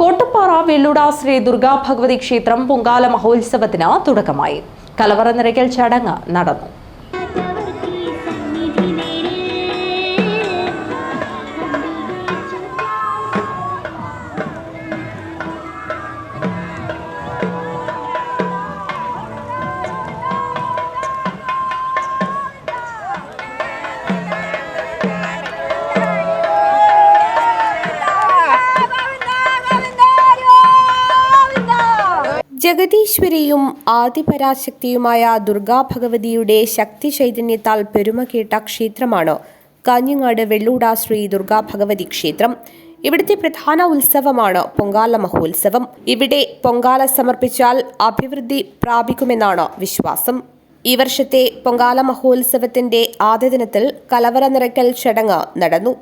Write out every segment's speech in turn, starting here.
കോട്ടപ്പാറ വെള്ളുട ശ്രീ ദുർഗാ ഭഗവതി ക്ഷേത്രം പൊങ്കാല മഹോത്സവത്തിന് തുടക്കമായി. കലവറ നിറയ്ക്കൽ ചടങ്ങ് നടന്നു. ജഗദീശ്വരിയും ആദിപരാശക്തിയുമായ ദുർഗാ ഭഗവതിയുടെ ശക്തി ചൈതന്യത്താൽ പെരുമ കേട്ട ക്ഷേത്രമാണ് കാഞ്ഞങ്ങാട് വെള്ളൂടാ ശ്രീ ദുർഗാ ഭഗവതി ക്ഷേത്രം. ഇവിടുത്തെ പ്രധാന ഉത്സവമാണ് പൊങ്കാല മഹോത്സവം. ഇവിടെ പൊങ്കാല സമർപ്പിച്ചാൽ അഭിവൃദ്ധി പ്രാപിക്കുമെന്നാണ് വിശ്വാസം. ഈ വർഷത്തെ പൊങ്കാല മഹോത്സവത്തിന്റെ ആദ്യ ദിനത്തിൽ കലവറ നിറയ്ക്കൽ ചടങ്ങ് നടന്നു.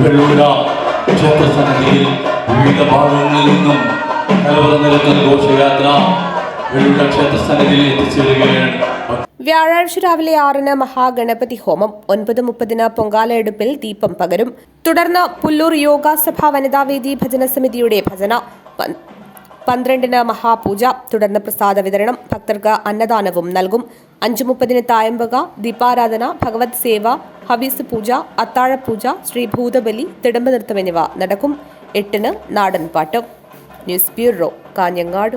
വെള്ളൂര ക്ഷേത്രസന്നിധിയിൽ വിവിധ ഭാഗങ്ങളിൽ നിന്നും കലവറ ഘോഷയാത്ര വെള്ളൂര വ്യാഴാഴ്ച രാവിലെ ആറിന് മഹാഗണപതി ഹോമം ഒൻപത് മുപ്പതിന് പൊങ്കാലയെടുപ്പിൽ ദീപം പകരും. തുടർന്ന് പുല്ലൂർ യോഗാസഭ വനിതാവേദി ഭജന സമിതിയുടെ ഭജന പന്ത്രണ്ടിന് മഹാപൂജ. തുടർന്ന് പ്രസാദ വിതരണം. ഭക്തർക്ക് അന്നദാനവും നൽകും. അഞ്ചു മുപ്പതിന് തായമ്പക ദീപാരാധന ഭഗവത് സേവ ഹവീസ് പൂജ അത്താഴപൂജ ശ്രീ ഭൂതബലി തിടമ്പ നൃത്തം എന്നിവ നടക്കും. എട്ടിന് നാടൻ പാട്ട്. News bureau Kanhangad.